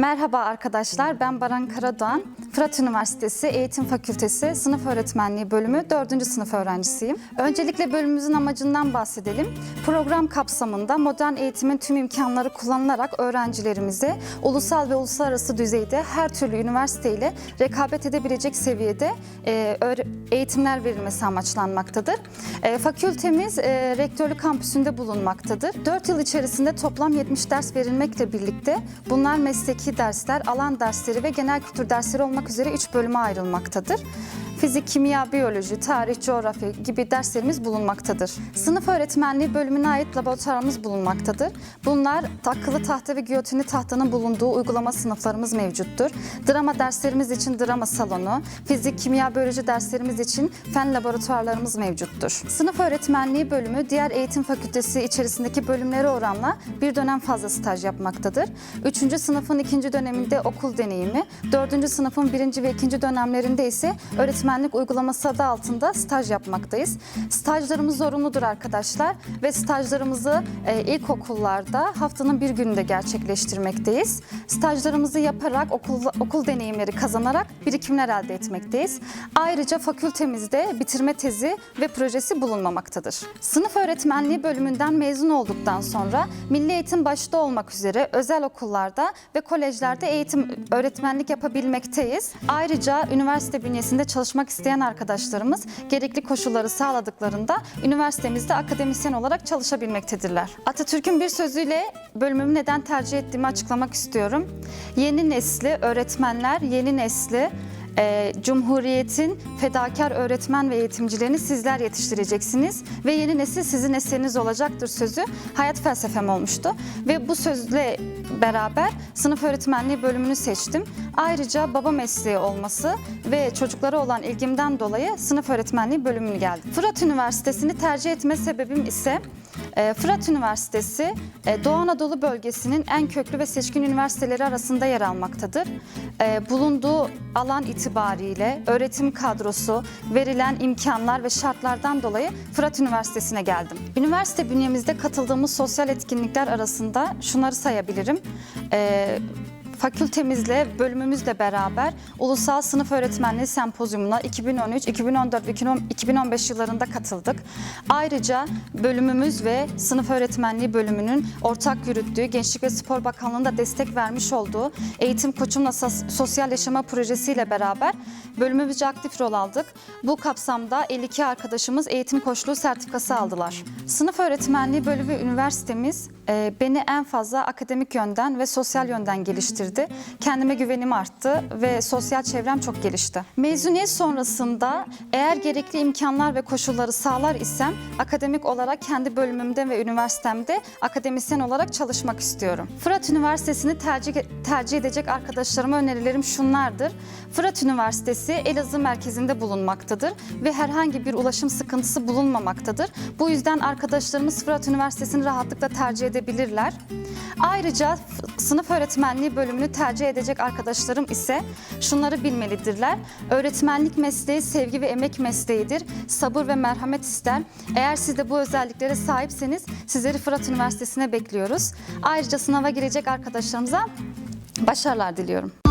Merhaba arkadaşlar, ben Baran Karadoğan. Fırat Üniversitesi Eğitim Fakültesi Sınıf Öğretmenliği bölümü 4. sınıf öğrencisiyim. Öncelikle bölümümüzün amacından bahsedelim. Program kapsamında modern eğitimin tüm imkanları kullanılarak öğrencilerimize ulusal ve uluslararası düzeyde her türlü üniversite ile rekabet edebilecek seviyede e, eğitimler verilmesi amaçlanmaktadır. E, fakültemiz e, rektörlük kampüsünde bulunmaktadır. 4 yıl içerisinde toplam 70 ders verilmekle birlikte bunlar mesleki dersler, alan dersleri ve genel kültür dersleri olmak üzere 3 bölüme ayrılmaktadır. Fizik, kimya, biyoloji, tarih, coğrafya gibi derslerimiz bulunmaktadır. Sınıf öğretmenliği bölümüne ait laboratuvarımız bulunmaktadır. Bunlar akıllı tahta ve giyotini tahtanın bulunduğu uygulama sınıflarımız mevcuttur. Drama derslerimiz için drama salonu, fizik, kimya, biyoloji derslerimiz için fen laboratuvarlarımız mevcuttur. Sınıf öğretmenliği bölümü diğer eğitim fakültesi içerisindeki bölümlere oranla bir dönem fazla staj yapmaktadır. Üçüncü sınıfın ikinci döneminde okul deneyimi, dördüncü sınıfın birinci ve ikinci dönemlerinde ise öğretmenlik uygulaması adı altında staj yapmaktayız. Stajlarımız zorunludur arkadaşlar ve stajlarımızı e, ilkokullarda haftanın bir gününde gerçekleştirmekteyiz. Stajlarımızı yaparak okul, okul deneyimleri kazanarak birikimler elde etmekteyiz. Ayrıca fakültemizde bitirme tezi ve projesi bulunmamaktadır. Sınıf öğretmenliği bölümünden mezun olduktan sonra Milli Eğitim başta olmak üzere özel okullarda ve kolejlerde eğitim öğretmenlik yapabilmekteyiz. Ayrıca üniversite bünyesinde çalışmak isteyen arkadaşlarımız gerekli koşulları sağladıklarında üniversitemizde akademisyen olarak çalışabilmektedirler. Atatürk'ün bir sözüyle bölümümü neden tercih ettiğimi açıklamak istiyorum. Yeni nesli öğretmenler, yeni nesli e, Cumhuriyet'in fedakar öğretmen ve eğitimcilerini sizler yetiştireceksiniz ve yeni nesil sizin eseriniz olacaktır sözü hayat felsefem olmuştu. Ve bu sözle beraber sınıf öğretmenliği bölümünü seçtim. Ayrıca baba mesleği olması ve çocuklara olan ilgimden dolayı sınıf öğretmenliği bölümünü geldim. Fırat Üniversitesi'ni tercih etme sebebim ise Fırat Üniversitesi e, Doğu Anadolu bölgesinin en köklü ve seçkin üniversiteleri arasında yer almaktadır. E, Bulunduğu alan itibariyle öğretim kadrosu, verilen imkanlar ve şartlardan dolayı Fırat Üniversitesi'ne geldim. Üniversite bünyemizde katıldığımız sosyal etkinlikler arasında şunları sayabilirim. Fakültemizle, bölümümüzle beraber Ulusal Sınıf Öğretmenliği Sempozyumuna 2013, 2014 ve 2015 yıllarında katıldık. Ayrıca bölümümüz ve Sınıf Öğretmenliği bölümünün ortak yürüttüğü Gençlik ve Spor Bakanlığı'nda destek vermiş olduğu Eğitim Koçumla Sos- Sosyal Yaşama projesiyle beraber bölümümüzce aktif rol aldık. Bu kapsamda 52 arkadaşımız eğitim koçluğu sertifikası aldılar. Sınıf Öğretmenliği bölümü üniversitemiz beni en fazla akademik yönden ve sosyal yönden geliştirdi. Kendime güvenim arttı ve sosyal çevrem çok gelişti. Mezuniyet sonrasında eğer gerekli imkanlar ve koşulları sağlar isem akademik olarak kendi bölümümde ve üniversitemde akademisyen olarak çalışmak istiyorum. Fırat Üniversitesi'ni tercih, tercih edecek arkadaşlarıma önerilerim şunlardır. Fırat Üniversitesi Elazığ merkezinde bulunmaktadır ve herhangi bir ulaşım sıkıntısı bulunmamaktadır. Bu yüzden arkadaşlarımız Fırat Üniversitesi'ni rahatlıkla tercih edebilirler. Ayrıca sınıf öğretmenliği bölümünü tercih edecek arkadaşlarım ise şunları bilmelidirler. Öğretmenlik mesleği sevgi ve emek mesleğidir. Sabır ve merhamet ister. Eğer siz de bu özelliklere sahipseniz sizleri Fırat Üniversitesi'ne bekliyoruz. Ayrıca sınava girecek arkadaşlarımıza başarılar diliyorum.